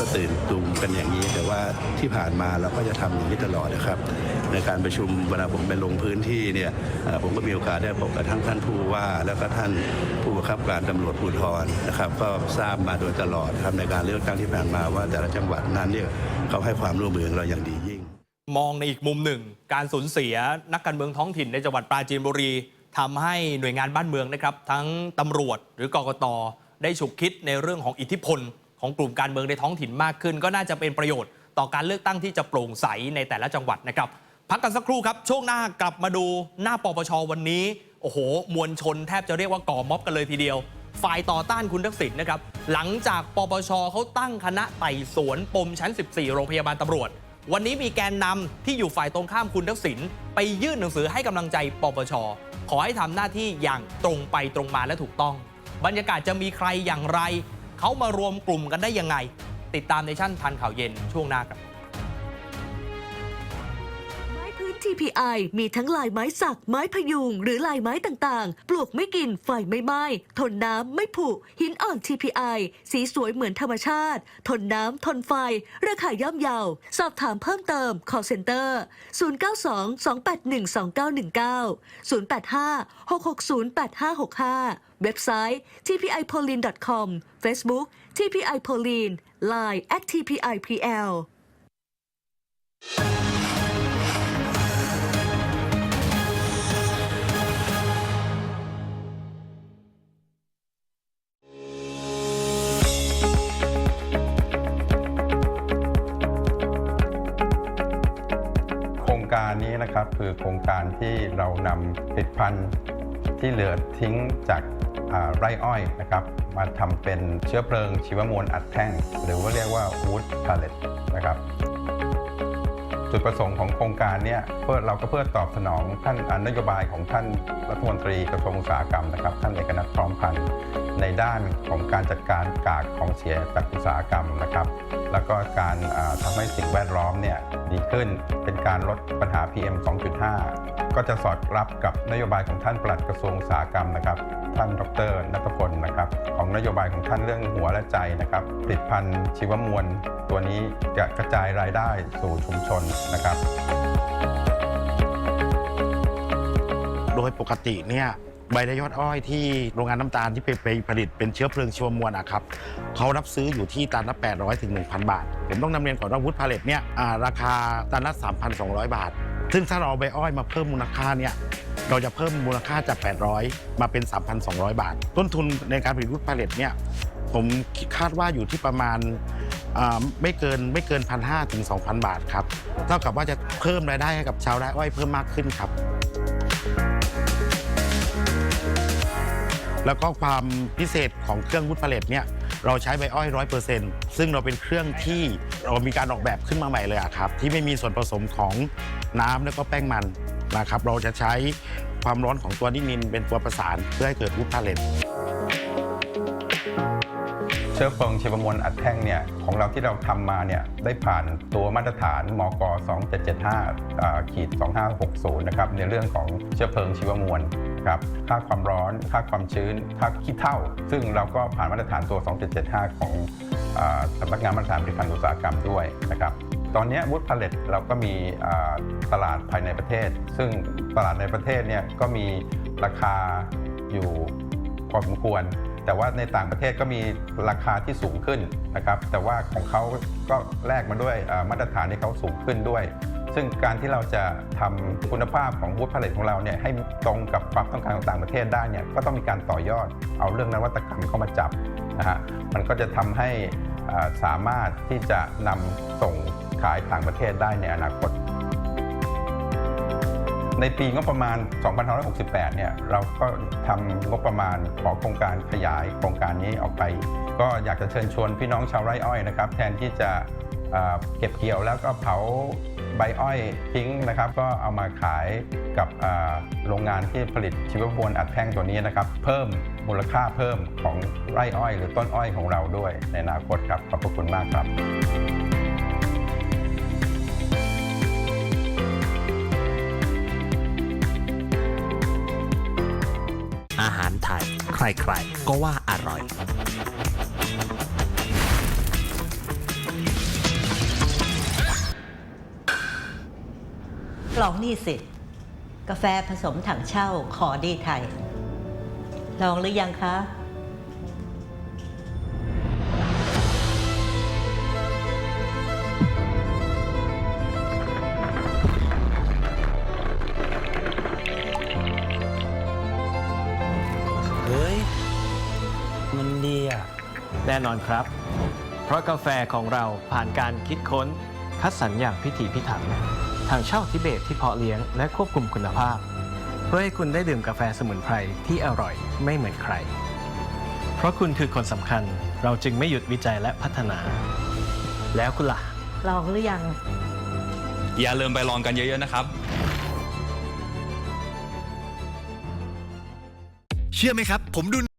ก็ตื่นตูมกันอย่างนี้ แต่ว่าที่ผ่านมาเราก็จะทำอย่างนี้ตลอดนะครับ ในการประชุมเวลาผมไปลงพื้นที่เนี่ยผมก็มีโอกาสได้พบกับทั้งท่านผู้ว่า แล้วก็ท่านผู้บังคับการตำรวจภูธรนะครับ ก็ทราบมาโดยตลอดครับในการเลือกตั้งที่ผ่านมาว่าแต่ละจังหวัดนั้นเนี่ยเขาให้ความร่วมมือกับเราอย่างดียิ่ง มองในอีกมุมหนึ่ง การสูญเสียนักการเมืองท้องถิ่นในจังหวัดปราจีนบุรีทำให้หน่วยงานบ้านเมืองนะครับ ทั้งตำรวจหรือกกตได้ฉุกคิดในเรื่องของอิทธิพล ของกลุ่มการเมืองในท้องถิ่นมากขึ้น ก็น่าจะเป็นประโยชน์ต่อการเลือกตั้งที่จะโปร่งใสในแต่ละจังหวัดนะครับ พักกันสักครู่ครับ ช่วงหน้ากลับมาดูหน้าปปชวันนี้ โอ้โห มวลชนแทบจะเรียกว่าก่อม็อบกันเลยทีเดียว ฝ่ายต่อต้านคุณทักษิณนะครับ หลังจากปปชเขาตั้งคณะไต่สวนปมชั้น 14 โรงพยาบาลตำรวจ วันนี้มีแกนนำที่อยู่ฝ่ายตรงข้ามคุณทักษิณไปยื่นหนังสือให้กำลังใจปปชขอให้ทำหน้าที่อย่างตรงไปตรงมาและถูกต้อง บรรยากาศจะมีใครอย่างไร เขามารวมกลุ่มกันได้ยังไง ติดตามในชั่นทันข่าวเย็นช่วงหน้าครับ TPI มีทั้งลายไม้สัก ไม้พยุง หรือลายไม้ต่างๆ ปลวกไม่กิน ไฟไม่ไหม้ ทนน้ำไม่ผุ หินอ่อน TPI สีสวยเหมือนธรรมชาติ ทนน้ำ ทนไฟ ราคาย่อมเยา สอบถามเพิ่มเติม call center 092 281 2919 085 660 8565 เว็บไซต์ tpipolin.com Facebook TPI Polin Line at TPIPL นี้นะครับ คือโครงการที่เรานำผลิตภัณฑ์ที่เหลือทิ้งจากไร่อ้อยนะครับ มาทำเป็นเชื้อเพลิงชีวมวลอัดแท่ง หรือว่าเรียกว่า wood pellet นะครับจุดประสงค์ของโครงการเนี่ยเพื่อเราก็เพื่อตอบสนองท่านนโยบายของท่านรัฐมนตรีกระทรวงอุตสาหกรรมนะครับ ท่านเอกนัทพร้อมพันธ์ ในด้านของการจัดการกากของเสียจากอุตสาหกรรมนะครับ แล้วก็การอ่าทำให้สิ่งแวดล้อมเนี่ยดีขึ้นเป็นการลดปัญหา PM 2.5 ก็จะสอดรับกับนโยบายของท่านปลัดกระทรวงอุตสาหกรรมนะครับ ท่านดรนัทพลนะครับ ของนโยบายของท่านเรื่องหัวและใจนะครับผลิตภัณฑ์ชีวมวล ตัวนี้จะกระจายรายได้สู่ชุมชนนะครับ โดยปกติเนี่ย ใบในยอดอ้อยที่โรงงานน้ำตาลที่ไปผลิตเป็นเชื้อเพลิงชีวมวลอะครับเขารับซื้ออยู่ที่ตันละ 800ถึง1,000 บาท ผมต้องนำเรียนก่อนว่าวุฒิพาเลตเนี่ยราคาตันละ 3,200 บาท ซึ่งถ้าเราเอาใบอ้อยมาเพิ่มมูลค่าเนี่ยเราจะเพิ่มมูลค่าจาก 800 มาเป็น 3,200 บาท ต้นทุนในการผลิตวุฒิพาเลตเนี่ยผมคาดว่าอยู่ที่ประมาณไม่เกินไม่เกิน1,500ถึง2,000บาทครับ เท่ากับว่าจะเพิ่มรายได้ให้กับชาวไร่อ้อยเพิ่มมากขึ้นครับ แล้วก็ความพิเศษของเครื่องวุดพาเลตเนี่ยเราใช้ใบอ้อยร้อยเปอร์เซ็นต์ซึ่งเราเป็นเครื่องที่เรามีการออกแบบขึ้นมาใหม่เลยอะครับ ที่ไม่มีส่วนผสมของน้ำแล้วก็แป้งมันนะครับ เราจะใช้ความร้อนของตัวนินินเป็นตัวประสานเพื่อให้เกิดวุดพาเลต ชื้อเพลิงชีวมวลอัดแท่งเนี่ยของเราที่เราทำมาเนี่ยได้ผ่านตัวมาตรฐานมก 2775ขีด2560 นะครับในเรื่องของเชื้อเพลิงชีวมวลครับค่าความร้อน ค่าความชื้น ค่าขี้เถ้าซึ่งเราก็ผ่านมาตรฐานตัว 2775 ของสำนักงานมาตรฐานผลิตภัณฑ์อุตสาหกรรมด้วยนะครับตอนนี้วูดพาเลตเราก็มีตลาดภายในประเทศ ซึ่งตลาดในประเทศเนี่ยก็มีราคาอยู่พอสมควร แต่ว่าในต่างประเทศก็มีราคาที่สูงขึ้นนะครับ แต่ว่าของเขาก็แลกมาด้วยมาตรฐานที่เขาสูงขึ้นด้วย ซึ่งการที่เราจะทำคุณภาพของวูดพาเลตของเราเนี่ยให้ตรงกับความต้องการของต่างประเทศได้เนี่ยก็ต้องมีการต่อยอดเอาเรื่องนวัตกรรมเข้ามาจับนะฮะมันก็จะทำให้สามารถที่จะนำส่งขายต่างประเทศได้ในอนาคต ในปีงบประมาณ 2568 เนี่ย เราก็ทำงบประมาณของโครงการขยายโครงการนี้ออกไป ก็อยากจะเชิญชวนพี่น้องชาวไร่อ้อยนะครับ แทนที่จะเก็บเกี่ยวแล้วก็เผาใบอ้อยทิ้งนะครับ ก็เอามาขายกับโรงงานที่ผลิตชีวมวลอัดแท่งตัวนี้นะครับ เพิ่มมูลค่าเพิ่มของไร่อ้อย หรือต้นอ้อยของเราด้วยในอนาคตครับขอบพระคุณมากครับ ใครๆ ก็ว่าอร่อยลองนี่สิ กาแฟผสมถังเช่าขอดีไทย ลองหรือยังคะ เฮ้ย มันดีอะ แน่นอนครับ เพราะกาแฟของเราผ่านการคิดค้น คัดสรรอย่างพิถีพิถันทางเช่าทิเบตที่เพาะเลี้ยงและควบคุมคุณภาพ เพื่อให้คุณได้ดื่มกาแฟสมุนไพรที่อร่อยไม่เหมือนใคร เพราะคุณคือคนสำคัญ เราจึงไม่หยุดวิจัยและพัฒนา แล้วคุณล่ะ ลองหรือยัง อย่าลืมไปลองกันเยอะๆนะครับ เชื่อไหมครับ ผมดู